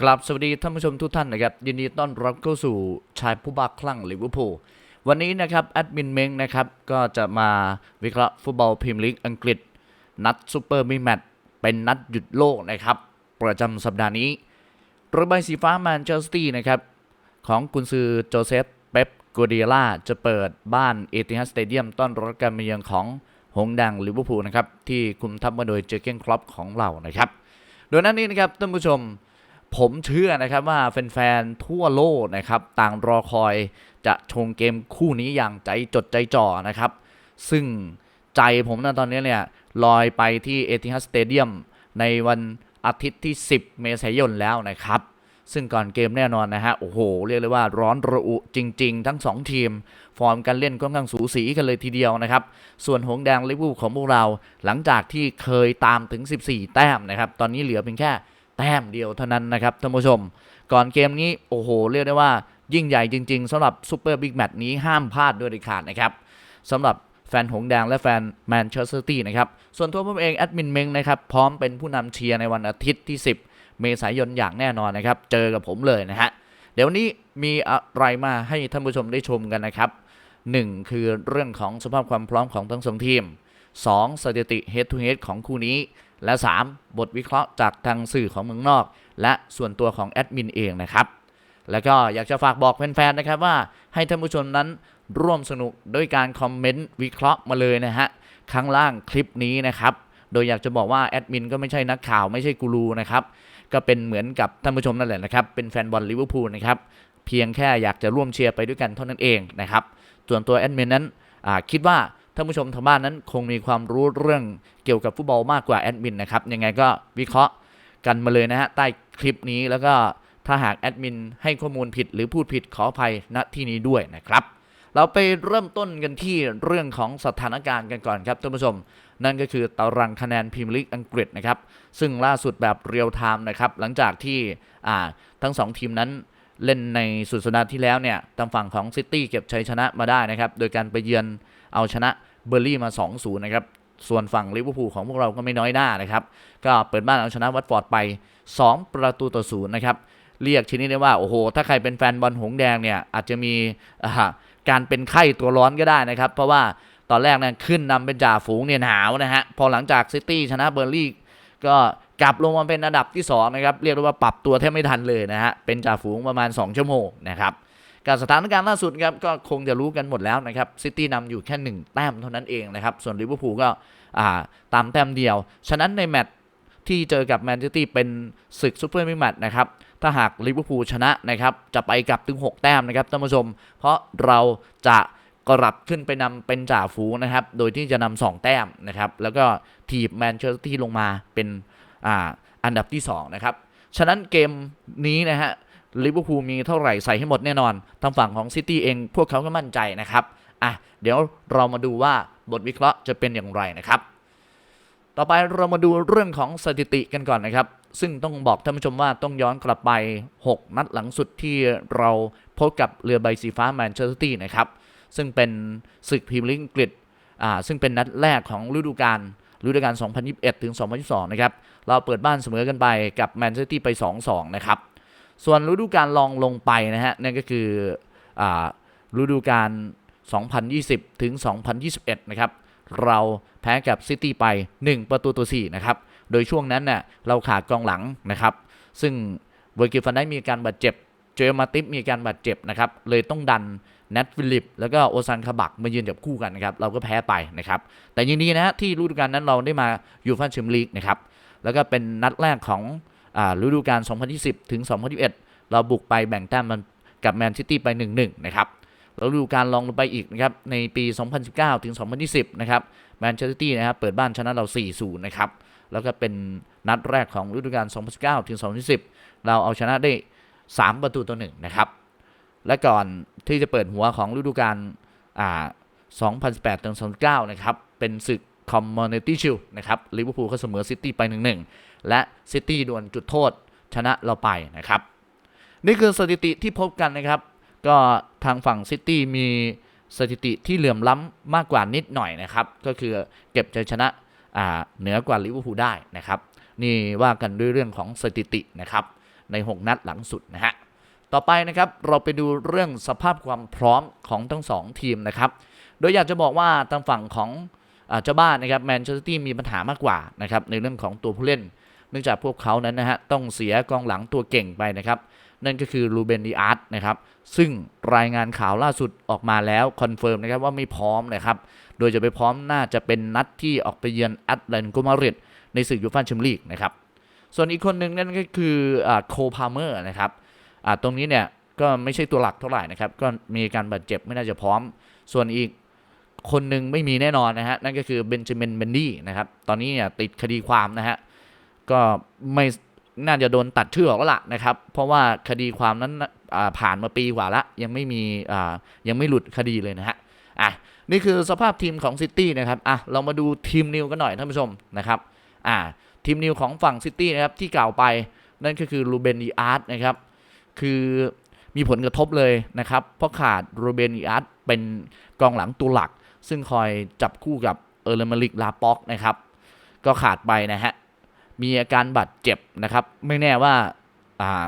กลับสวัสดีท่านผู้ชมทุกท่านนะครับยินดีต้อนรับเข้าสู่ชายผู้บ้าคลั่งลิเวอร์พูลวันนี้นะครับแอดมินเม้งนะครับก็จะมาวิเคราะห์ฟุตบอลพรีเมียร์ลีกอังกฤษ นัดซูเปอร์มิแมตช์เป็นนัดหยุดโลกนะครับ ประจำสัปดาห์นี้เรือใบสีฟ้าแมนเชสเตอร์นะครับ ของกุนซือโจเซฟเป๊ปกัวเดียล่าจะเปิดบ้านเอติฮัดสเตเดียมต้อนรับการมาเยือนของหงส์แดงลิเวอร์พูลนะครับที่คุมทัพมาโดยเจอร์เกนครอปของเรานะครับ โดยนั้นนี้นะครับท่านผู้ชม ผมเชื่อนะครับว่าแฟนๆทั่วโลกนะครับ ต่างรอคอยจะชมเกมคู่นี้อย่างใจจดใจจ่อนะครับ ซึ่งใจผมนะตอนนี้เนี่ยลอยไปที่เอติฮัดสเตเดียมในวันอาทิตย์ที่ 10 เมษายนแล้วนะครับ ซึ่งก่อนเกมแน่นอนนะฮะ โอ้โห เรียกเลยว่าร้อนระอุจริง ๆ ทั้ง 2 ทีม ฟอร์มการเล่นค่อนข้างสูสีกันเลยทีเดียวนะครับ ส่วนหงส์แดงลิเวอร์พูลของพวกเรา หลังจากที่เคยตามถึง 14 แต้มนะครับ ตอนนี้เหลือเพียงแค่ ต้มเดียวเท่านั้นนะครับท่านผู้ชม ก่อนเกมนี้โอ้โห เรียกได้ว่ายิ่งใหญ่จริง ๆสำหรับซูเปอร์บิ๊กแมตช์นี้ห้ามพลาดด้วยเด็ดขาดนะครับสำหรับแฟนหงแดงและแฟนแมนเชสเตอร์ตี้นะครับ ส่วนตัวผมเองแอดมินเมงนะครับ พร้อมเป็นผู้นำเชียร์ในวันอาทิตย์ที่ 10 เมษายนอย่างแน่นอนนะครับ เจอกับผมเลยนะฮะ เดี๋ยววันนี้มีอะไรมาให้ท่านผู้ชมได้ชมกันนะครับ 1 คือเรื่องของสภาพความพร้อมของทั้งสองทีม 2. สถิติ head to head ของคู่นี้ และ 3. บทวิเคราะห์จากทางสื่อของเมืองนอก และส่วนตัวของแอดมินเองนะครับ แล้วก็อยากจะฝากบอกแฟนๆนะครับว่าให้ท่านผู้ชมนั้นร่วมสนุกด้วยการคอมเมนต์วิเคราะห์มาเลยนะฮะข้างล่างคลิปนี้นะครับโดยอยากจะบอกว่าแอดมินก็ไม่ใช่นักข่าวไม่ใช่กูรูนะครับก็เป็นเหมือนกับท่านผู้ชมนั่นแหละนะครับ เป็นแฟนบอลลิเวอร์พูลนะครับเพียงแค่อยากจะร่วมเชียร์ไปด้วยกันเท่านั้นเองนะครับส่วนตัวแอดมินนั้นคิดว่า ท่านผู้ชมทางบ้านนั้นคงมีความรู้เรื่องเกี่ยวกับฟุตบอลมากกว่าแอดมินนะครับยังไงก็วิเคราะห์กันมาเลยนะฮะใต้คลิปนี้แล้วก็ถ้าหากแอดมินให้ข้อมูลผิดหรือพูดผิดขออภัยณที่นี้ด้วยนะครับเราไปเริ่มต้นกันที่เรื่องของสถานการณ์กันก่อนครับท่านผู้ชม นั่นก็คือตารางคะแนนพรีเมียร์ลีกอังกฤษนะครับ ซึ่งล่าสุดแบบเรียลไทม์นะครับ หลังจากที่ทั้ง 2 ทีมนั้นเล่นในสุดสัปดาห์ที่แล้วเนี่ยทางฝั่งของซิตี้เก็บชัยชนะมาได้นะครับ โดยการไปเยือนเอาชนะ เบอร์ลี่มา 2-0 นะครับ ส่วนฝั่งลิเวอร์พูลของพวกเราก็ไม่น้อยหน้านะครับ ก็เปิดบ้านเอาชนะวัตฟอร์ดไป 2 ประตูต่อศูนย์นะครับ เรียกชนิดได้ว่า โอ้โห ถ้าใครเป็นแฟนบอลหงแดงเนี่ย อาจจะมีการเป็นไข้ตัวร้อนก็ได้นะครับ เพราะว่าตอนแรกเนี่ยขึ้นนำเป็นจ่าฝูงเนี่ยหนาวนะฮะ พอหลังจากซิตี้ชนะเบอร์ลี่ก็กลับลงมาเป็นอันดับที่2นะครับ เรียกได้ว่าปรับตัวแทบไม่ทันเลยนะฮะ เป็นจ่าฝูงประมาณ 2 ชั่วโมงนะครับ การสถานการณ์ล่าสุดครับก็คงจะรู้กันหมดแล้วนะครับซิตี้นำอยู่แค่ 1 แต้มเท่านั้นเองนะครับ ส่วนลิเวอร์พูลก็ตามแต้มเดียว ฉะนั้นในแมตช์ที่เจอกับแมนเชสเตอร์เป็นศึกซูเปอร์มิแมตช์นะครับถ้าหากลิเวอร์พูลชนะนะครับจะไปกลับถึง 6 แต้มนะครับท่านผู้ชม เพราะเราจะกลับขึ้นไปนำเป็นจ่าฝูงนะครับ โดยที่จะนำสองแต้มนะครับ แล้วก็ทีบแมนเชสเตอร์ที่ลงมาเป็นออันดับที่ 2 นะครับ ฉะนั้นเกมนี้นะฮะ ลิเวอร์พูลมีเท่าไหร่ใส่ให้หมดแน่นอนทางฝั่งของซิตี้เองพวกเขาก็มั่นใจนะครับอะเดี๋ยวเรามาดูว่าบทวิเคราะห์จะเป็นอย่างไรนะครับ ต่อไปเรามาดูเรื่องของสถิติกันก่อนนะครับ ซึ่งต้องบอกท่านผู้ชมว่าต้องย้อนกลับไป 6 นัดหลังสุดที่เราพบกับเรือใบสีฟ้าแมนเชสเตอร์ซิตี้นะครับ ซึ่งเป็นศึกพรีเมียร์ลีกอังกฤษอ่าซึ่งเป็นนัดแรกของฤดูกาลฤดูกาล 2021 ถึง 2022 นะครับ เราเปิดบ้านเสมอกันไปกับแมนเชสเตอร์ซิตี้ไป 2-2 นะครับ ส่วนฤดูการลองลงไปนะฮะนั่นก็คืออฤดูกาล2020 ถึง 2021 นะครับ เราแพ้กับซิตี้ไป 1 ประตูต่อ4นะครับ โดยช่วงนั้นเน่ยเราขาดกองหลังนะครับ ซึ่งเวอร์กิลฟันได้มีการบาดเจ็บ เจอมาติฟมีการบาดเจ็บนะครับ เลยต้องดันแนทฟิลิป แล้วก็โอซันคาบักมายืนจับคู่กันนะครับ เราก็แพ้ไปนะครับ แต่ยินดีนะฮะที่ฤดูกาลนั้นเราได้มาอยู่ฟ่าแชมลีกนะครับ แล้วก็เป็นนัดแรกของ ฤดูกาล 2020 ถึง 2021 เราบุกไปแบ่งแต้มมันกับแมนซิตี้ไป 1-1 นะครับแล้วฤดูกาลลองลงไปอีกนะครับในปี 2019 ถึง 2020 นะครับแมนเชสเตอร์ซิตี้นะครับเปิดบ้านชนะเรา 4-0 นะครับแล้วก็เป็นนัดแรกของฤดูกาล 2019 ถึง 2020 เราเอาชนะได้ 3 ประตูต่อ1นะครับและก่อนที่จะเปิดหัวของฤดูกาล2018 ถึง 2019 นะครับเป็นศึก Community Shield นะครับลิเวอร์พูลก็เสมอซิตี้ไป 1-1 และซิตี้ดวลจุดโทษชนะเราไปนะครับ นี่คือสถิติที่พบกันนะครับ ก็ทางฝั่งซิตี้มีสถิติที่เหลื่อมล้ำมากกว่านิดหน่อยนะครับ ก็คือเก็บชัยชนะเหนือกว่าลิเวอร์พูลได้นะครับ นี่ว่ากันด้วยเรื่องของสถิตินะครับใน 6 นัดหลังสุดนะฮะต่อไปนะครับเราไปดูเรื่องสภาพความพร้อมของทั้งสองทีมนะครับ โดยอยากจะบอกว่าทางฝั่งของ เจ้าบ้านนะครับแมนเชสเตอร์ตี้มีปัญหามากกว่านะครับในเรื่องของตัวผู้เล่น เนื่องจากพวกเขานั้นนะฮะต้องเสียกองหลังตัวเก่งไปนะครับนั่นก็คือรูเบนดีอาร์ตนะครับซึ่งรายงานข่าวล่าสุดออกมาแล้วคอนเฟิร์มนะครับว่าไม่พร้อมนะครับโดยจะไปพร้อมน่าจะเป็นนัดที่ออกไปเยือนแอตแลนโกมาริดในศึกยูฟ่าแชมเปี้ยนลีกนะครับส่วนอีกคนหนึ่งนั่นก็คือโคพาเมอร์นะครับตรงนี้เนี่ยก็ไม่ใช่ตัวหลักเท่าไหร่นะครับก็มีการบาดเจ็บไม่น่าจะพร้อม ส่วนอีก คนหนึ่งไม่มีแน่นอนนะฮะ นั่นก็คือเบนจามินเบนดี้นะครับ ตอนนี้เนี่ยติดคดีความนะฮะ ก็ไม่น่าจะโดนตัดชื่อออกแล้วละนะครับ เพราะว่าคดีความนั้นอ่าผ่านมาปีกว่าละ ยังไม่มีอ่ายังไม่หลุดคดีเลยนะฮะอะนี่คือสภาพทีมของซิตี้นะครับอะเรามาดูทีมนิวกันหน่อยท่านผู้ชมนะครับอ่าทีมนิวของฝั่งซิตี้นะครับที่กล่าวไปนั่นก็คือรูเบนดีอาร์ตนะครับ คือมีผลกระทบเลยนะครับ เพราะขาดรูเบนดีอาร์ตเป็นกองหลังตัวหลัก ซึ่งคอยจับคู่กับเออร์เลมาริกลาป็อกนะครับ ก็ขาดไปนะฮะ มีอาการบาดเจ็บนะครับ ไม่แน่ว่าา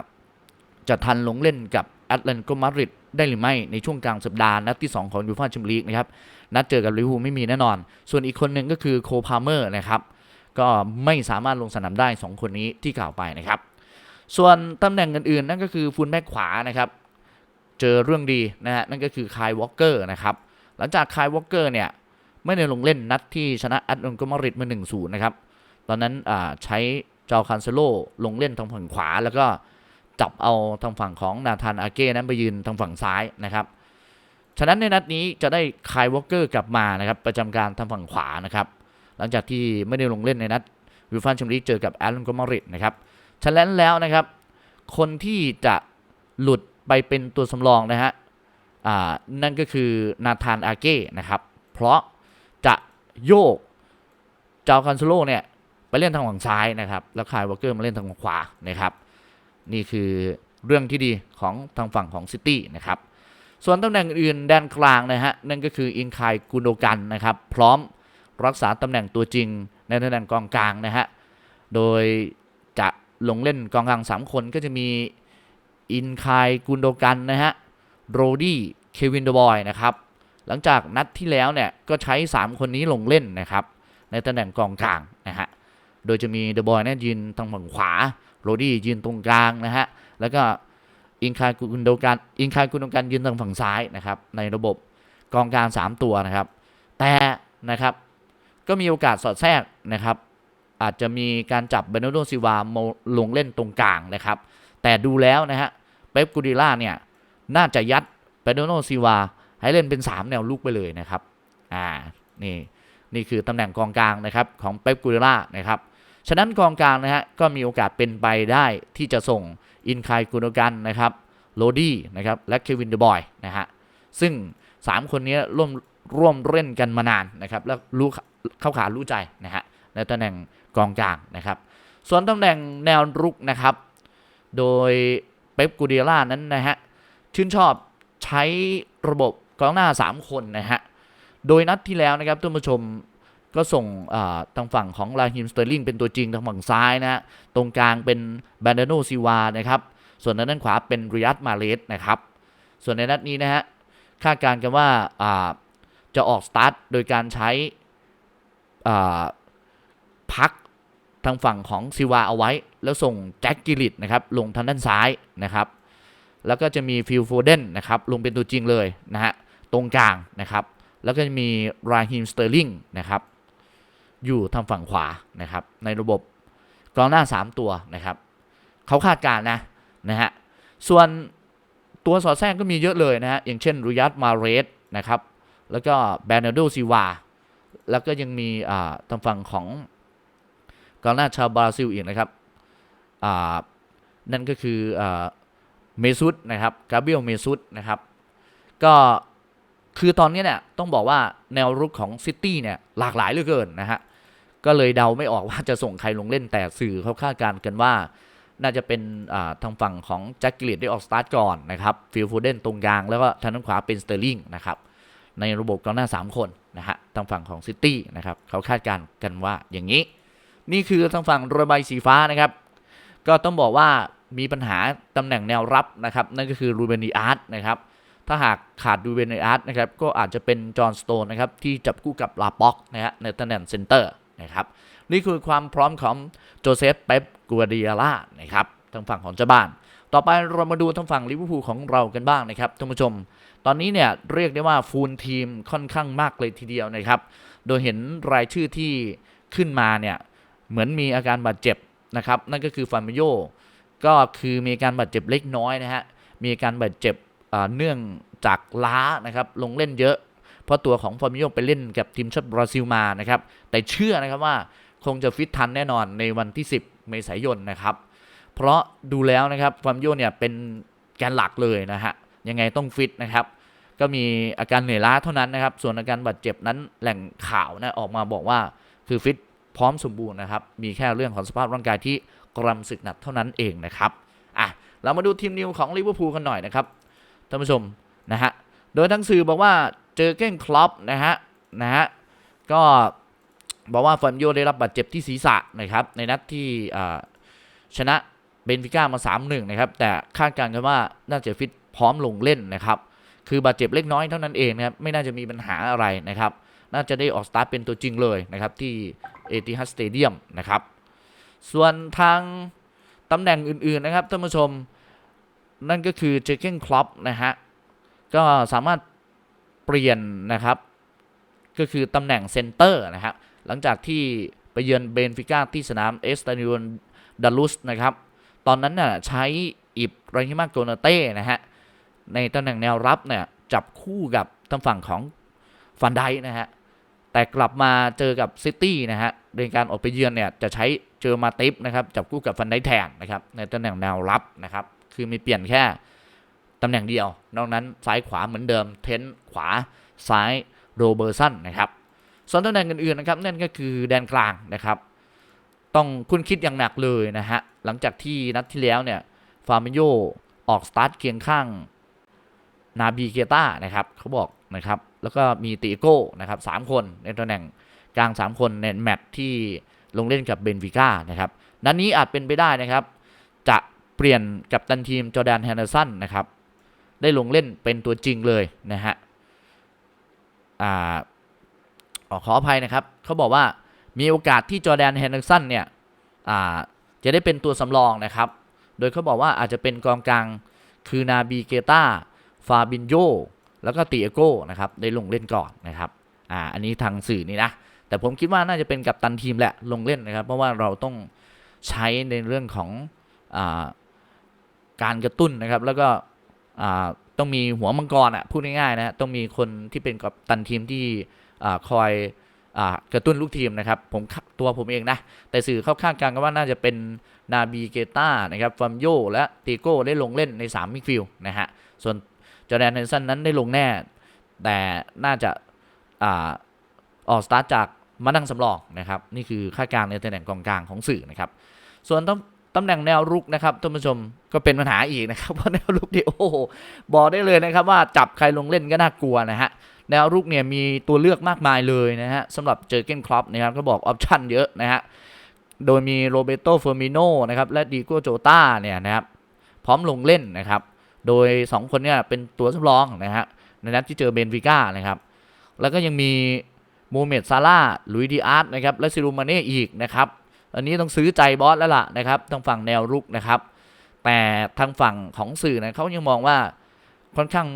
จะทันลงเล่นกับแอตเลนโกมาดริดได้หรือไม่ในช่วงกลางสัปดาห์นัดที่ 2 ของยูฟ่าแชมเปี้ยนลีกนะครับ นัดเจอกับลิเวอร์พูลไม่มีแน่นอน ส่วนอีกคนหนึ่งก็คือโคพาเมอร์นะครับ ก็ไม่สามารถลงสนามได้ 2 คนนี้ที่กล่าวไปนะครับ ส่วนตำแหน่งอื่นๆ นั่นก็คือฟูลแบ็กขวานะครับ เจอเรื่องดีนะฮะนั่นก็คือคายวอลเกอร์นะครับ หลังจากคายวอลเกอร์เนี่ยไม่ได้ลงเล่นนัดที่ชนะแอตเลนโกมาริดมา1-0นะครับ ตอนนั้นใช้จอคันเซโลลงเล่นทางฝั่งขวา แล้วก็จับเอาทางฝั่งของนาธานอาเก้นั้นไปยืนทางฝั่งซ้ายนะครับ ฉะนั้นในนัดนี้จะได้คายวอลเกอร์กลับมานะครับประจำการทางฝั่งขวานะครับ หลังจากที่ไม่ได้ลงเล่นในนัดยูฟ่าแชมเปี้ยนลีกเจอกับแอตเลนโกมาริดนะครับ ฉะนั้นแล้วนะครับ คนที่จะหลุดไปเป็นตัวสำรองนะฮะ นั่นก็คือนาธานอาเก้นะครับ เพราะจะโยกเจ้าคันโซโลเนี่ยไปเล่นทางฝั่งซ้ายนะครับ แล้วคายวอลเกอร์มาเล่นทางขวานะครับ นี่คือเรื่องที่ดีของทางฝั่งของซิตี้นะครับ ส่วนตำแหน่งอื่นแดนกลางนะฮะนั่นก็คืออินคายกุนโดกันนะครับ พร้อมรักษาตำแหน่งตัวจริงในตำแหน่งกองกลางนะฮะโดยจะลงเล่นกองกลาง 3 คนก็จะมีอินคายกุนโดกันนะฮะ โรดี้เควินเดบอยนะครับหลังจากนัดที่แล้วเนี่ยก็ใช้ 3 คนนี้ลงเล่นนะครับในตำแหน่งกองกลางนะฮะโดยจะมีเดบอยเนี่ยยืนทางฝั่งขวาโรดี้ยืนตรงกลางนะฮะแล้วก็อินคายกุนโดกันอินคายกุนโดกันยืนทางฝั่งซ้ายนะครับในระบบกองกลาง3ตัวนะครับ แต่นะครับก็มีโอกาสสอดแทรกนะครับอาจจะมีการจับเบนโดซิวามาลงเล่นตรงกลางนะครับ แต่ดูแล้วนะฮะเป๊ปกูดิล่าเนี่ย น่าจะยัดเบรนโดซิวาให้เล่นเป็น 3 แนวลุกไปเลยนะครับ อ่า นี่นี่คือตำแหน่งกองกลางนะครับของเป๊ปกูดิล่านะครับ ฉะนั้นกองกลางนะฮะก็มีโอกาสเป็นไปได้ที่จะส่งอินคายกุโดกันนะครับโรดี้นะครับและเควินเดบอยนะฮะซึ่ง 3 คนนี้ร่วมร่วมเล่นกันมานานนะครับแล้วรู้เข้าขารู้ใจนะฮะในตำแหน่งกองกลางนะครับ ส่วนตำแหน่งแนวรุกนะครับ โดยเป๊ปกูเดีล่านั้นนะฮะ ชื่นชอบใช้ระบบกองหน้า 3 คนนะฮะ โดยนัดที่แล้วนะครับท่านผู้ชมก็ส่งทางฝั่งของลาฮิมสเตอร์ลิงเป็นตัวจริงทางฝั่งซ้ายนะฮะ ตรงกลางเป็นแบนเดโนซิวานะครับ ส่วนด้านขวาเป็นริยัตมาเลสนะครับ ส่วนในนัดนี้นะฮะคาดการณ์กันว่าาจะออกสตาร์ทโดยการใช้พักทางฝั่งของซิวาเอาไว้ แล้วส่งแจ็คกิลิตนะครับลงทางด้านซ้ายนะครับ แล้วก็จะมีฟิลโฟเดนนะครับลงเป็นตัวจริงเลยนะฮะตรงกลางนะครับแล้วก็จะมีราฮิมสเตอร์ลิงนะครับอยู่ทางฝั่งขวานะครับในระบบกองหน้า 3 ตัวนะครับเขาคาดการณ์นะนะฮะส่วนตัวสอดแทรกก็มีเยอะเลยนะฮะอย่างเช่นรุยัตมาเรสนะครับแล้วก็แบรนาโดซิวาแล้วก็ยังมีอ่าทางฝั่งของกองหน้าชาวบราซิลอีกนะครับอ่านั่นก็คืออ่า เมซุตนะครับกาเบียลเมซุตนะครับ ก็คือตอนนี้เนี่ยต้องบอกว่าแนวรุกของซิตี้เนี่ยหลากหลายเหลือเกินนะฮะก็เลยเดาไม่ออกว่าจะส่งใครลงเล่นแต่สื่อเขาคาดการณ์กันว่า น่าจะเป็นทางฝั่งของแจ็คกิลิตได้ออกสตาร์ทก่อนนะครับฟิลโฟเดนตรงกลางแล้วก็ทางด้านขวาเป็นสเตอร์ลิงนะครับในระบบกองหน้า 3 คนนะฮะทางฝั่งของซิตี้นะครับเขาคาดการณ์กันว่าอย่างนี้ นี่คือทางฝั่งรือใบสีฟ้านะครับ ก็ต้องบอกว่า มีปัญหาตำแหน่งแนวรับนะครับนั่นก็คือรูเบน i อาร์ตนะครับถ้าหากขาดรูเบน i อาร์ตนะครับก็อาจจะเป็นจอห์นสโตนนะครับที่จับคู่กับลาป็อกนะฮะในตำแหน่งเซนเตอร์นะครับนี่คือความพร้อมของโจเซฟเป๊ปกัวเดียล่านะครับทางฝั่งของเจ้าบ้าน ต่อไปเรามาดูทางฝั่งลิเวอร์พูลของเรากันบ้างนะครับท่านผู้ชม ตอนนี้เนี่ยเรียกได้ว่าฟูลทีมค่อนข้างมากเลยทีเดียวนะครับ โดยเห็นรายชื่อที่ขึ้นมาเนี่ยเหมือนมีอาการบาดเจ็บนะครับนั่นก็คือฟาร์มิโย ก็คือมีการบาดเจ็บเล็กน้อยนะฮะ มีการบาดเจ็บเนื่องจากล้านะครับ ลงเล่นเยอะ เพราะตัวของฟาร์มิโยไปเล่นกับทีมชาติบราซิลมานะครับ แต่เชื่อนะครับว่าคงจะฟิตทันแน่นอนในวันที่ 10 เมษายนนะครับ เพราะดูแล้วนะครับฟาร์มิโยเนี่ยเป็นแกนหลักเลยนะฮะ ยังไงต้องฟิตนะครับก็มีอาการเหนื่อยล้าเท่านั้นนะครับ ส่วนอาการบาดเจ็บนั้นแหล่งข่าวนะออกมาบอกว่าคือฟิตพร้อมสมบูรณ์นะครับ มีแค่เรื่องของสภาพร่างกายที่ กรำศึกหนักเท่านั้นเองนะครับอะเรามาดูทีมนิวของลิเวอร์พูลกันหน่อยนะครับท่านผู้ชมนะฮะโดยทั้งสื่อบอกว่าเจอเก้นคลอปนะฮะนะฮะก็บอกว่าฟอนโยได้รับบาดเจ็บที่ศีรษะนะครับในนัดที่ชนะเบนฟิก้ามา 3-1 นะครับ แต่คาดการณ์กันว่าน่าจะฟิตพร้อมลงเล่นนะครับ คือบาดเจ็บเล็กน้อยเท่านั้นเองนะครับ ไม่น่าจะมีปัญหาอะไรนะครับ น่าจะได้ออกสตาร์ทเป็นตัวจริงเลยนะครับ ที่เอติฮัดสเตเดียมนะครับ ส่วนทางตำแหน่งอื่นๆนะครับท่านผู้ชม นั่นก็คือเจเก้นคลอปนะฮะ ก็สามารถเปลี่ยนนะครับ ก็คือตำแหน่งเซนเตอร์นะครับ หลังจากที่ไปเยือนเบนฟิก้าที่สนามเอสตานิอนดัลุสนะครับ ตอนนั้นน่ะใช้อิบราฮิมาโกนาเต้นะฮะ ในตำแหน่งแนวรับเนี่ยจับคู่กับทางฝั่งของฟันไดนะฮะ แต่กลับมาเจอกับซิตี้นะฮะในการออกไปเยือนเนี่ยจะใช้ เจอมาติฟนะครับจับคู่กับฟันไดแทนนะครับในตำแหน่งแนวรับนะครับคือมีเปลี่ยนแค่ตำแหน่งเดียว นอกนั้นซ้ายขวาเหมือนเดิม เทนขวาซ้ายโรเบอร์สันนะครับส่วนตำแหน่งอื่นๆนะครับนั่นก็คือแดนกลางนะครับ ต้องคุณคิดอย่างหนักเลยนะฮะหลังจากที่นัดที่แล้วเนี่ยฟาร์มิโยออกสตาร์ทเคียงข้างนาบีเกต้านะครับเขาบอกนะครับแล้วก็มีติโก้นะครับสามคนในตำแหน่งกลาง 3 คนในแมตช์ที่ ลงเล่นกับเบนฟิก้านะครับนัดนนี้อาจเป็นไปได้นะครับ จะเปลี่ยนกับตันทีมจอแดนแฮนเดอร์สันนะครับ ได้ลงเล่นเป็นตัวจริงเลยนะฮะอ่าขออภัยนะครับ เขาบอกว่ามีโอกาสที่จอแดนแฮนเดอร์สันเนี่ยอ่าจะได้เป็นตัวสำรองนะครับ โดยเขาบอกว่าอาจจะเป็นกองกลางคือนาบีเกตาฟาบินโยแล้วก็ติเอโก้นะครับ ได้ลงเล่นก่อนนะครับ อ่า อันนี้ทางสื่อนี่นะ แต่ผมคิดว่าน่าจะเป็นกับตันทีมแหละลงเล่นนะครับ เพราะว่าเราต้องใช้ในเรื่องของอการกระตุ้นนะครับ แล้วก็ต้องมีหัวมังกรอะพูดง่ายๆนะต้องมีคนที่เป็นกับตันทีมที่อคอยอกระตุ้นลูกทีมนะครับผมตัวผมเองนะ แต่สื่อเข้าข้างกันก็ว่าน่าจะเป็นนาบีเกต้านะครับฟาร์มโยและติโก้ได้ลงเล่นใน 3 มิดฟิลด์นะฮะ ส่วนจอร์แดนเฮนสันนั้นได้ลงแน่ แต่น่าจะอออกสตาร์ทจาก มานั่งสำรองนะครับนี่คือค่าดการณ์ในตำแหน่งกองกลางของสื่อนะครับ ส่วนตำตำแหน่งแนวรุกนะครับท่านผู้ชมก็เป็นปัญหาอีกนะครับเพราะแนวรุกที่โอ้โหบอกได้เลยนะครับว่าจับใครลงเล่นก็น่ากลัวนะฮะแนวรุกเนี่ยมีตัวเลือกมากมายเลยนะฮะสำหรับเจอเกนครอปนะครับก็บอกออปชั่นเยอะนะฮะโดยมีโรเบโตเฟอร์มิโนนะครับและดีโกโจตาเนี่ยนะครับพร้อมลงเล่นนะครับ โดย 2 คนเนี่ยเป็นตัวสำรองนะฮะในนัดที่เจอเบนฟิก้านะครับ แล้วก็ยังมี โมเมดซาร่าลุยดีอาร์ตนะครับและซิรูมาเน่อีกนะครับ อันนี้ต้องซื้อใจบอสแล้วล่ะนะครับทางฝั่งแนวรุกนะครับ แต่ทางฝั่งของสื่อนะเขายังมองว่าค่อนข้าง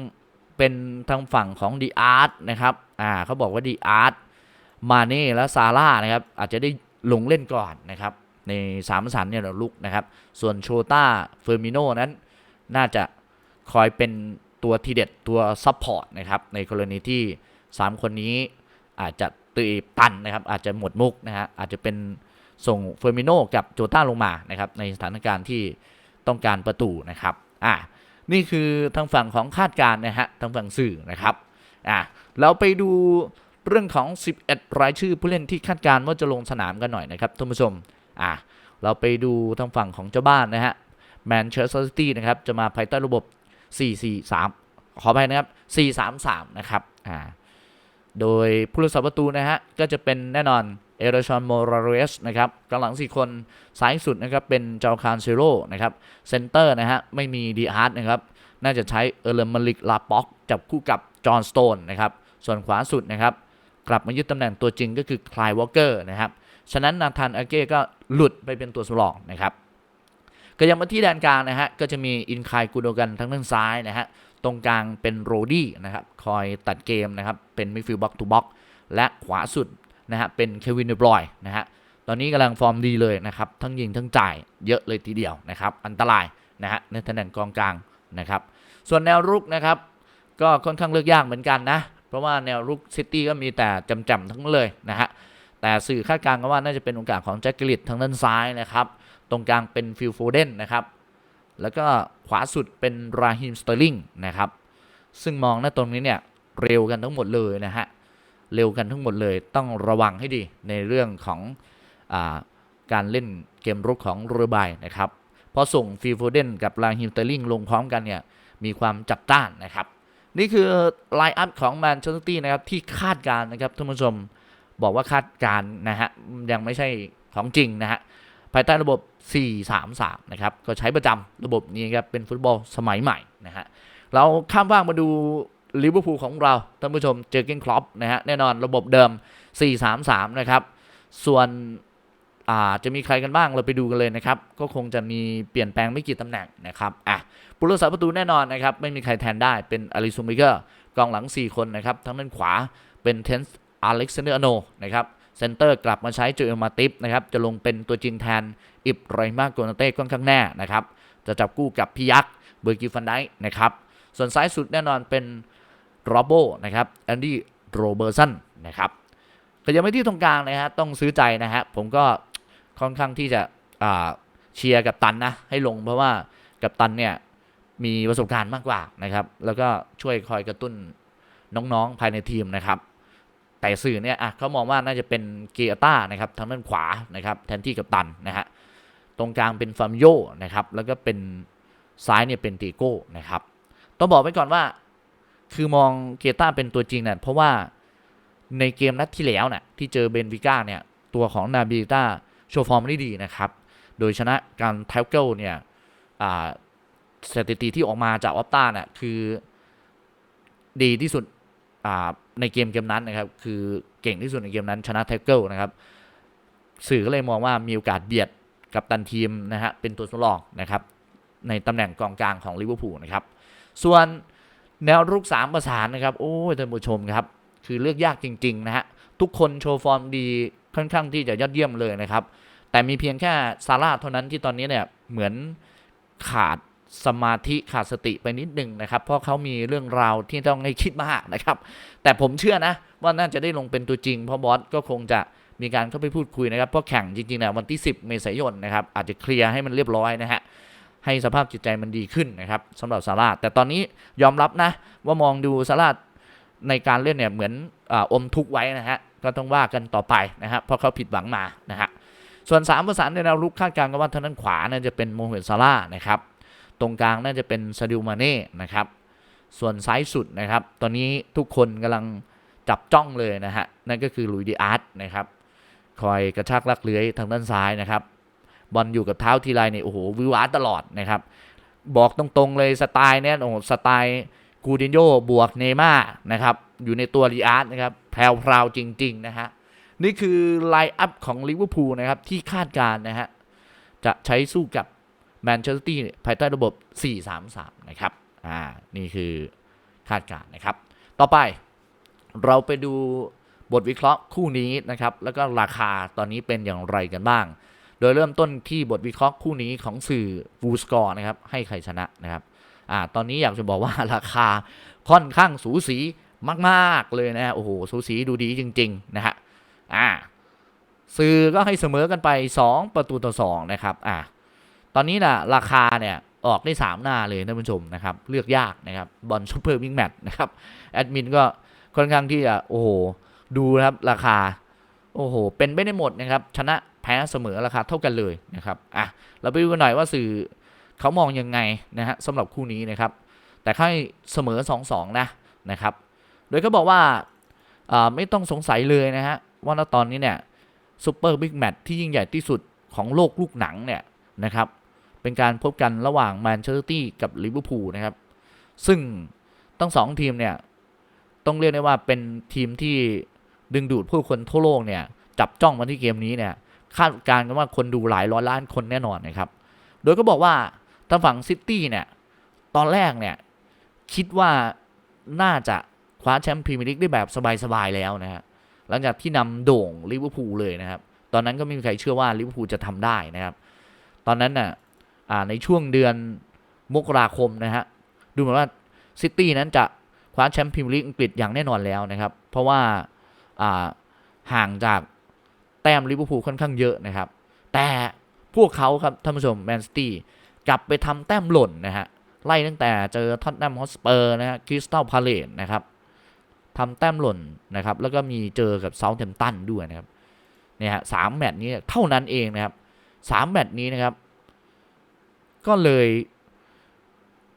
เป็นทางฝั่งของดีอาร์ตนะครับอ่าเขาบอกว่าดีอาร์ตมาเน่และซาร่านะครับอาจจะได้ลงเล่นก่อนนะครับ ในสามสันเนี่ยเราลุกนะครับ ส่วนโชต้าเฟอร์มิโนนั้นน่าจะคอยเป็นตัวทีเด็ดตัวซัพพอร์ตนะครับในกรณีที่ 3 คนนี้ อาจจะตีตันนะครับ อาจจะหมดมุกนะฮะอาจจะเป็นส่งเฟอร์มิโนกับโจต้าลงมานะครับในสถานการณ์ที่ต้องการประตูนะครับอ่านี่คือทางฝั่งของคาดการณ์นะฮะทางฝั่งสื่อนะครับอ่าเราไปดูเรื่องของ 11 รายชื่อผู้เล่นที่คาดการณ์ว่าจะลงสนามกันหน่อยนะครับท่านผู้ชมอ่าเราไปดูทางฝั่งของเจ้าบ้านนะฮะแมนเชสเตอร์ซิตี้นะครับจะมาภายใต้ระบบ 4-4-3 ขออภัยนะครับ 4-3-3 นะครับอ่า โดยผู้รักษาประตูนะฮะ ก็จะเป็นแน่นอนเอเรชอนโมราเรสนะครับกองหลัง 4 คนซ้ายสุดนะครับเป็นเจ้าคานเซโรนะครับเซนเตอร์นะฮะ ไม่มีดีอาร์ตนะครับ น่าจะใช้เอเลมาลิกลาป็อกจับคู่กับจอห์นสโตนนะครับ ส่วนขวาสุดนะครับ กลับมายึดตำแหน่งตัวจริงก็คือคลายวอลเกอร์นะครับ ฉะนั้นนาธานอาเก้ก็หลุดไปเป็นตัวสำรองนะครับก็ยังมาที่แดนกลางนะฮะ ก็จะมีอินคายกูโดกันทางด้านซ้ายนะฮะ ตรงกลางเป็นโรดี้นะครับคอยตัดเกมนะครับเป็นมิดฟิลด์บ็อกทูบ็อกและขวาสุดนะฮะเป็นเควินเดบรอยนะฮะตอนนี้กำลังฟอร์มดีเลยนะครับทั้งยิงทั้งจ่ายเยอะเลยทีเดียวนะครับอันตรายนะฮะในตำแหน่งกองกลางนะครับส่วนแนวรุกนะครับก็ค่อนข้างเลือกยากเหมือนกันนะเพราะว่าแนวรุกซิตี้ก็มีแต่จำจำๆทั้งเลยนะฮะแต่สื่อคาดการณ์กันว่าน่าจะเป็นโอกาสของแจ็คกิลิตทางด้านซ้ายนะครับตรงกลางเป็นฟิลโฟเดนนะครับ แล้วก็ขวาสุดเป็นราฮิมสเตอร์ลิงนะครับ ซึ่งมองหน้าตรงนี้เนี่ยเร็วกันทั้งหมดเลยนะฮะ เร็วกันทั้งหมดเลยต้องระวังให้ดีในเรื่องของอการเล่นเกมรุกของเรือใบนะครับพราะส่งฟิลโฟเดนกับลาฮิมสเตอร์ลิงลงพร้อมกันเนี่ยมีความจัดจ้านนะครับ นี่คือไลน์อัพของแมนเชสเตอร์ตี้นะครับที่คาดการนะครับท่านผู้ชมบอกว่าคาดการนะฮะยังไม่ใช่ของจริงนะฮะ ภายใต้ระบบ 4-3-3 นะครับ ก็ใช้ประจำระบบนี้ครับ เป็นฟุตบอลสมัยใหม่นะฮะ เราข้ามว่างมาดูลิเวอร์พูลของเรา ท่านผู้ชม เจอเกนคลอปนะฮะ แน่นอนระบบเดิม 4-3-3 นะครับ ส่วนจะมีใครกันบ้างเราไปดูกันเลยนะครับ ก็คงจะมีเปลี่ยนแปลงไม่กี่ตำแหน่งนะครับอะผู้รักษาประตูแน่นอนนะครับ ไม่มีใครแทนได้เป็นอลิซูมิเกอร์กองหลัง 4 คนนะครับ ทั้งด้านขวาเป็นเทนส์อเล็กซานเดอร์โนนะครับ เซนเตอร์กลับมาใช้โจเอลมาติฟนะครับจะลงเป็นตัวจริงแทนอิบไรมาโกนาเต้ค่อนข้างแน่นะครับจะจับกู้กับพิยักษ์เบอร์กิฟันไดนะครับส่วนซ้ายสุดแน่นอนเป็นโรโบนะครับแอนดี้โรเบอร์สันนะครับก็ยังไม่ที่ตรงกลางนะฮะต้องซื้อใจนะฮะผมก็ค่อนข้างที่จะเชียร์กับตันนะให้ลงเพราะว่ากับตันเนี่ยมีประสบการณ์มากกว่านะครับ แล้วก็ช่วยคอยกระตุ้นน้องๆภายในทีมนะครับ แต่สื่อเนี่ยอะเขามองว่าน่าจะเป็นเกียต้านะครับทางด้านขวานะครับแทนที่กับตันนะฮะตรงกลางเป็นฟาร์มโยนะครับแล้วก็เป็นซ้ายเนี่ยเป็นตีโก้นะครับต้องบอกไว้ก่อนว่า คือมองเกียต้าเป็นตัวจริงเนี่ยเพราะว่าในเกมนัดที่แล้วเนี่ยที่เจอเบนฟิก้าเนี่ยตัวของนาบิต้าโชว์ฟอร์มได้ดีนะครับ โดยชนะการแท็กเกิลเนี่ยอ่าสถิติที่ออกมาจากออฟต้าเนี่ยคือดีที่สุดอ่า ในเกมเกมนั้นนะครับคือเก่งที่สุดในเกมนั้นชนะแท็กเกิลนะครับสื่อก็เลยมองว่ามีโอกาสเบียดกับตันทีมนะฮะเป็นตัวสำรองนะครับในตำแหน่งกองกลางของลิเวอร์พูลนะครับส่วนแนวรุกสามประสานนะครับโอ้ยท่านผู้ชมครับ คือเลือกยากจริงๆนะฮะทุกคนโชว์ฟอร์มดีค่อนข้างที่จะยอดเยี่ยมเลยนะครับ แต่มีเพียงแค่ซาร่าเท่านั้นที่ตอนนี้เนี่ยเหมือนขาด สมาธิขาดสติไปนิดหนึ่งนะครับ เพราะเขามีเรื่องราวที่ต้องให้คิดมากนะครับ แต่ผมเชื่อนะว่าน่าจะได้ลงเป็นตัวจริง เพราะบอสก็คงจะมีการเข้าไปพูดคุยนะครับเพราะแข่งจริงๆนี่ยวันที่ 10 เมษายนนะครับอาจจะเคลียร์ให้มันเรียบร้อยนะฮะให้สภาพจิตใจมันดีขึ้นนะครับสำหรับซาร่าแต่ตอนนี้ยอมรับนะว่ามองดูซาร่าในการเล่นเนี่ยเหมือนออมทุกข์ไว้นะฮะก็ต้องว่ากันต่อไปนะฮะเพราะเขาผิดหวังมานะฮะส่วน3ประสานในแนวรุกคาดการณ์กันว่าทางด้านขวาน่าจะเป็นโมเมนซาร่านะครับ ตรงกลางน่าจะเป็นซาดิวมาเน่นะครับ ส่วนซ้ายสุดนะครับ ตอนนี้ทุกคนกำลังจับจ้องเลยนะฮะ นั่นก็คือลุยดีอาร์ตนะครับ คอยกระชากลักเลื้อยทางด้านซ้ายนะครับ บอลอยู่กับเท้าทีไรเนี่ยโอ้โหวิวาตลอดนะครับ บอกตรงๆเลยสไตล์เนี่ยโอ้โหสไตล์กูดินโยบวกเนม่านะครับ อยู่ในตัวรีอาร์ตนะครับแพรวๆจริง ๆ นะฮะนี่คือไลน์อัพของลิเวอร์พูลนะครับ ที่คาดการณ์นะฮะ จะใช้สู้กับ แมนเชสเตอร์ตี้ภายใต้ระบบ 4-3-3 นะครับ อ่า นี่คือคาดการณ์นะครับ ต่อไปเราไปดูบทวิเคราะห์คู่นี้นะครับ แล้วก็ราคาตอนนี้เป็นอย่างไรกันบ้าง โดยเริ่มต้นที่บทวิเคราะห์คู่นี้ของสื่อฟูสกอร์นะครับ ให้ใครชนะนะครับ อ่า ตอนนี้อยากจะบอกว่าราคาค่อนข้างสูสีมากๆเลยนะฮะ โอ้โห สูสีดูดีจริง ๆ นะฮะ อ่า สื่อก็ให้เสมอกันไป 2 ประตูต่อ 2 นะครับ อ่า อนนี้นะราคาเนี่ยออกได้ 3 หน้าเลยท่านผู้ชมนะครับ เลือกยากนะครับบอลซูเปอร์วิงแมตนะครับแอดมินก็ค่อนข้างที่จะโอ้โหดูนะครับราคาโอ้โหเป็นไม่ได้หมดนะครับชนะแพ้เสมอราคาเท่ากันเลยนะครับอะเราไปดูกันหน่อยว่าสื่อเขามองยังไงนะฮะสำหรับคู่นี้นะครับ แต่ให้เสมอ 2-2 นะนะครับ โดยเขาบอกว่าไม่ต้องสงสัยเลยนะฮะว่าณตอนนี้เนี่ยซูเปอร์บิ๊กแมตช์ที่ยิ่งใหญ่ที่สุดของโลกลูกหนังเนี่ยนะครับ เป็นการพบกันระหว่างแมนเชสเตอร์ซิตี้กับลิเวอร์พูลนะครับ ซึ่งทั้งสองทีมเนี่ย ต้องเรียกได้ว่าเป็นทีมที่ดึงดูดผู้คนทั่วโลกเนี่ย จับจ้องมาที่เกมนี้เนี่ย คาดการณ์กันว่าคนดูหลายร้อยล้านคนแน่นอนนะครับ โดยก็บอกว่าทางฝั่งซิตี้เนี่ย ตอนแรกเนี่ย คิดว่าน่าจะคว้าแชมป์พรีเมียร์ลีกได้แบบสบายๆแล้วนะฮะหลังจากที่นำโด่งลิเวอร์พูลเลยนะครับ ตอนนั้นก็ไม่มีใครเชื่อว่าลิเวอร์พูลจะทำได้นะครับ ตอนนั้นน่ะ ในช่วงเดือนมกราคมนะฮะ ดูเหมือนว่าซิตี้นั้นจะคว้าแชมป์พรีเมียร์ลีกอังกฤษอย่างแน่นอนแล้วนะครับ เพราะว่าห่างจากแต้มลิเวอร์พูลค่อนข้างเยอะนะครับ แต่พวกเขาครับท่านผู้ชมแมนซิตี้กลับไปทำแต้มหล่นนะฮะ ไล่ตั้งแต่เจอท็อตแนมฮอสเปอร์นะฮะคริสตัลพาเลตนะครับทำแต้มหล่นนะครับ แล้วก็มีเจอกับเซาท์แฮมป์ตันด้วยนะครับเนี่ยฮะสามแมตช์นี้เท่านั้นเองนะครับสามแมตช์นี้นะครับ ก็เลย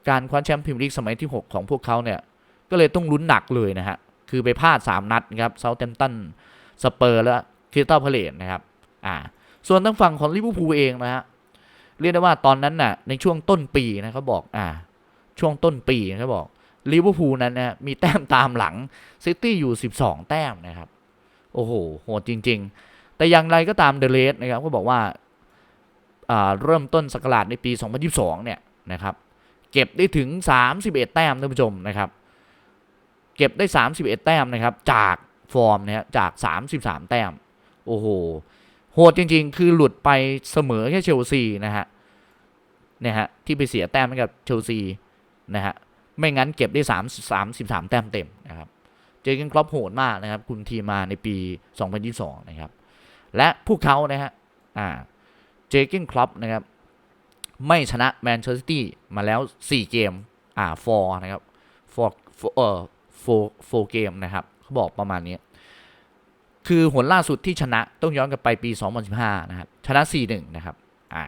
การคว้าแชมป์พรีเมียร์ลีกสมัยที่ 6 ของพวกเขาเนี่ย ก็เลยต้องลุ้นหนักเลยนะฮะ คือไปพลาด 3 นัดนะครับเซาท์แฮมป์ตันสเปอร์และคริสตัลพาเลตนะครับอ่าส่วนทางฝั่งของลิเวอร์พูลเองนะฮะเรียกได้ว่าตอนนั้นน่ะในช่วงต้นปีนะเขาบอกอ่าช่วงต้นปีเขาบอกลิเวอร์พูลนั้นนะมีแต้มตามหลังซิตี้อยู่ 12 แต้มนะครับ โอ้โหโหดจริง ๆ แต่อย่างไรก็ตามเดเลสนะครับก็บอกว่า เริ่มต้นสกราดในปี 2022 เนี่ยนะครับเก็บได้ถึง 31 แต้มท่านผู้ชมนะครับ เก็บได้ 31 แต้มนะครับจากฟอร์มนะจาก 33 แต้มโอ้โหโหดจริง ๆ คือหลุดไปเสมอแค่เชลซีนะฮะเนี่ยฮะที่ไปเสียแต้มให้กับเชลซีนะฮะไม่งั้นเก็บได้3 33 แต้มเต็มนะครับเจอกันครอปโหดมากนะครับ คุณทีมมาในปี 2022 นะครับ และพวกเขานะฮะอ่า เจอเกนครอปนะครับไม่ชนะแมนเชสเตอร์ซิตี้มาแล้ว 4 เกม อ่า4นะครับ4เอ่อ4 4เกมนะครับเขาบอกประมาณนี้ คือหนล่าสุดที่ชนะต้องย้อนกลับไปปี 2015 นะครับ ชนะ 4-1 นะครับ อ่า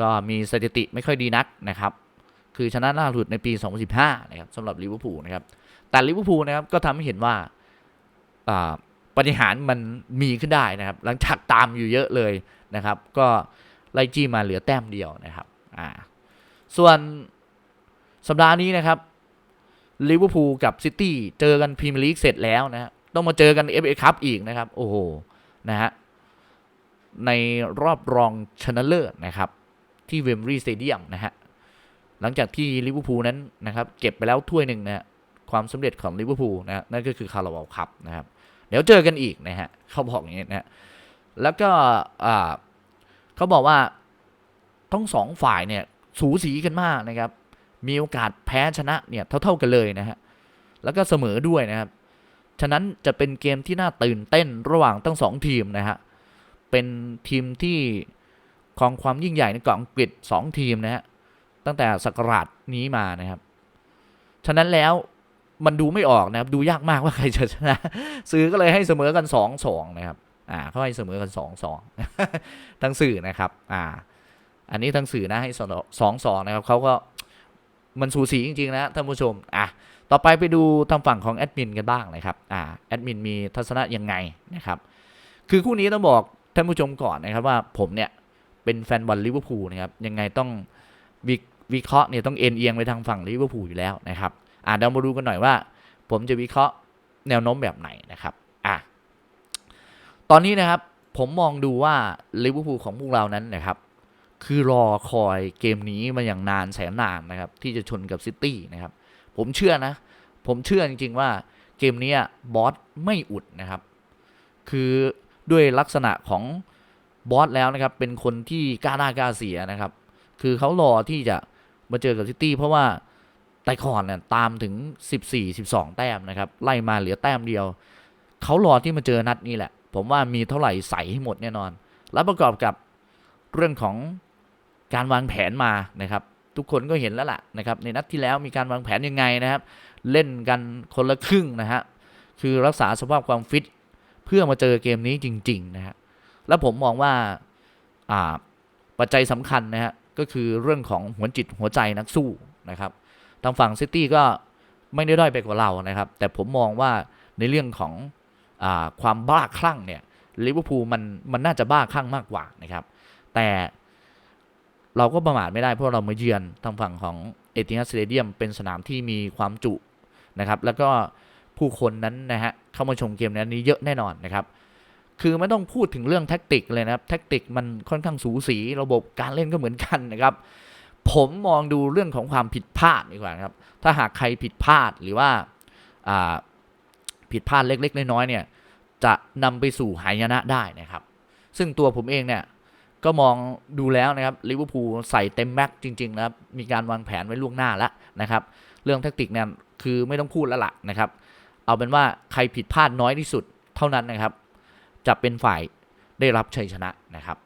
ก็มีสถิติไม่ค่อยดีนักนะครับ คือชนะล่าสุดในปี 2015 นะครับสำหรับลิเวอร์พูลนะครับ แต่ลิเวอร์พูลนะครับก็ทำให้เห็นว่าอ่า ปฏิหารมันมีขึ้นได้นะครับ หลังจากตามอยู่เยอะเลยนะครับ ก็ไล่จี้มาเหลือแต้มเดียวนะครับอ่าส่วนสัปดาห์นี้นะครับลิเวอร์พูลกับซิตี้เจอกันพรีเมียร์ลีกเสร็จแล้วนะฮะต้องมาเจอกันเอฟเอคัพอีกนะครับ โอ้โหนะฮะในรอบรองชนะเลิศนะครับ ที่เวมบรีสเตเดียมนะฮะหลังจากที่ลิเวอร์พูลนั้นนะครับ เก็บไปแล้วถ้วยหนึ่งนะฮะความสำเร็จของลิเวอร์พูลนะฮะนั่นก็คือคาราบาลคัพนะครับ เดี๋ยวเจอกันอีกนะฮะเขาบอกอย่างนี้นะฮะแล้วก็เขาบอกว่าทั้งสองฝ่ายเนี่ยสูสีกันมากนะครับ มีโอกาสแพ้ชนะเนี่ยเท่าๆกันเลยนะฮะแล้วก็เสมอด้วยนะครับ ฉะนั้นจะเป็นเกมที่น่าตื่นเต้นระหว่างทั้งสองทีมนะฮะเป็นทีมที่ครองความยิ่งใหญ่ในกาะอังกฤษสองทีมนะฮะตั้งแต่สกราชนี้มานะครับ ฉะนั้นแล้ว มันดูไม่ออกนะครับ ดูยากมากว่าใครจะชนะ สื่อก็เลยให้เสมอกันสองสองนะครับอ่าเขาให้เสมอกันสองสองทั้งสื่อนะครับอ่าอันนี้ทั้งสื่อนะให้สองสองสองนะครับเขาก็มันสูสีจริงๆนะท่านผู้ชมอะต่อไปไปดูทางฝั่งของแอดมินกันบ้างนะครับอ่าแอดมินมีทัศนะยังไงนะครับคือคู่นี้ต้องบอกท่านผู้ชมก่อนนะครับว่าผมเนี่ยเป็นแฟนบอลลิเวอร์พูลนะครับยังไงต้องวิวิเคราะห์เนี่ยต้องเอ็นเอียงไปทางฝั่งลิเวอร์พูลอยู่แล้วนะครับ อ่าเดี๋ยวมาดูกันหน่อยว่า ผมจะวิเคราะห์แนวโน้มแบบไหนนะครับอะตอนนี้นะครับผมมองดูว่าลิเวอร์พูลของพวกเรานั้นนะครับคือรอคอยเกมนี้มาอย่างนานแสนนานนะครับ ที่จะชนกับซิตี้นะครับ ผมเชื่อนะ ผมเชื่อจริงๆว่าเกมนี้บอสไม่อุดนะครับ คือด้วยลักษณะของบอสแล้วนะครับ เป็นคนที่กล้าหน้ากล้าเสียนะครับ คือเขารอที่จะมาเจอกับซิตี้เพราะว่า ไต่ก่อนเนี่ยตามถึง 14 12 แต้มนะครับ ไล่มาเหลือแต้มเดียว เขารอที่มาเจอนัดนี้แหละ ผมว่ามีเท่าไหร่ใส่ให้หมดแน่นอน แล้วประกอบกับเรื่องของการวางแผนมานะครับ ทุกคนก็เห็นแล้วล่ะนะครับในนัดที่แล้วมีการวางแผนยังไงนะครับ เล่นกันคนละครึ่งนะฮะคือรักษาสภาพความฟิตเพื่อมาเจอเกมนี้จริงๆนะฮะแล้วผมมองว่าอ่าปัจจัยสำคัญนะฮะก็คือเรื่องของหัวจิตหัวใจนักสู้นะครับางฝั่งซิตี้ก็ไม่ได้ด้อยไปกว่าเรานะครับ แต่ผมมองว่าในเรื่องของอความบ้าคลั่งเนี่ยลิเวอร์พูลมันมันน่าจะบ้าคลั่งมากกว่านะครับ แต่เราก็ประมาทไม่ได้เพราะเรามาเยือนทางฝั่งของเอติฮัดสเตเดียมเป็นสนามที่มีความจุนะครับ แล้วก็ผู้คนนั้นนะฮะเข้ามาชมเกมนั้นนี้เยอะแน่นอนนะครับ คือไม่ต้องพูดถึงเรื่องแท็กติกเลยนะครับแท็กติกมันค่อนข้างสูสี ระบบการเล่นก็เหมือนกันนะครับ ผมมองดูเรื่องของความผิดพลาดดีกว่านครับ ถ้าหากใครผิดพลาดหรือว่าผิดพลาดเล็ก ๆ น้อยๆเนี่ย จะนำไปสู่หายนะได้นะครับ ซึ่งตัวผมเองเนี่ย ก็มองดูแล้วนะครับลิเวอร์พูลใส่เต็มแม็กซ์จริงๆนะครับ มีการวางแผนไว้ล่วงหน้าแล้วนะครับ เรื่องแทคติกเนี่ยคือไม่ต้องพูดแล้วล่ะนะครับ เอาเป็นว่าใครผิดพลาดน้อยที่สุดเท่านั้นนะครับ จะเป็นฝ่ายได้รับชัยชนะนะครับ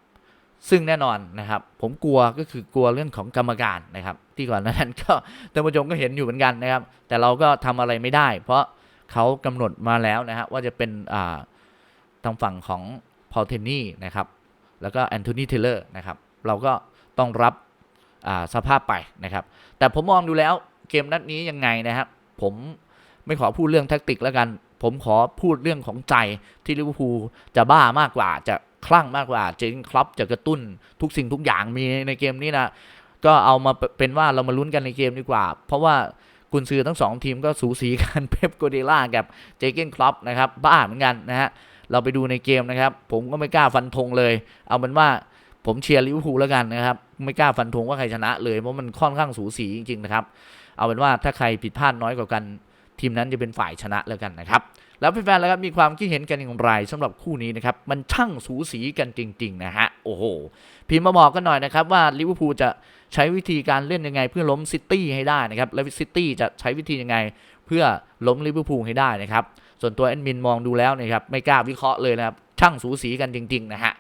ซึ่งแน่นอนนะครับ ผมกลัวก็คือกลัวเรื่องของกรรมการนะครับ ที่ก่อนนั้นก็ท่านผู้ชมก็เห็นอยู่เหมือนกันนะครับ แต่เราก็ทำอะไรไม่ได้ เพราะเขากำหนดมาแล้วนะฮะว่าจะเป็นทางฝั่งของพอลเทนนี่นะครับ แล้วก็แอนโทนีเทเลอร์นะครับ เราก็ต้องรับสภาพไปนะครับ แต่ผมมองดูแล้วเกมนัดนี้ยังไงนะครับ ผมไม่ขอพูดเรื่องแท็กติกแล้วกัน ผมขอพูดเรื่องของใจที่ลิเวอร์พูลจะบ้ามากกว่าจะ คลั่งมากกว่าเจนคลับจะกระตุ้นทุกสิ่งทุกอย่างมีในเกมนี้นะก็เอามาเป็นว่าเรามาลุ้นกันในเกมดีกว่า เพราะว่ากุนซือทั้งสองทีมก็สูสีกันเป๊ปโกเดล่ากับเจเกนคลับนะครับบ้าเหมือนกันนะฮะเราไปดูในเกมนะครับ ผมก็ไม่กล้าฟันธงเลย เอาเป็นว่าผมเชียร์ลิเวอร์พูลแล้วกันนะครับ ไม่กล้าฟันธงว่าใครชนะเลย เพราะมันค่อนข้างสูสีจริงๆนะครับ เอาเป็นว่าถ้าใครผิดพลาดน้อยกว่ากัน ทีมนั้นจะเป็นฝ่ายชนะแล้วกันนะครับ แล้วแฟนๆแล้วครับมีความคิดเห็นกันอย่างไรสำหรับคู่นี้นะครับมันช่างสูสีกันจริง ๆ นะฮะโอ้โหพิมพ์มาบอกกันหน่อยนะครับว่าลิเวอร์พูลจะใช้วิธีการเล่นยังไง เพื่อล้มซิตี้ให้ได้นะครับและซิตี้จะใช้วิธียังไง เพื่อล้มลิเวอร์พูลให้ได้นะครับส่วนตัวแอดมินมองดูแล้วนะครับไม่กล้าวิเคราะห์เลยนะครับช่างสูสีกันจริง ๆ นะฮะ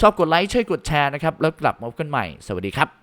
ชอบกดไลค์ช่วยกดแชร์นะครับแล้วกลับมาพบกันใหม่สวัสดีครับ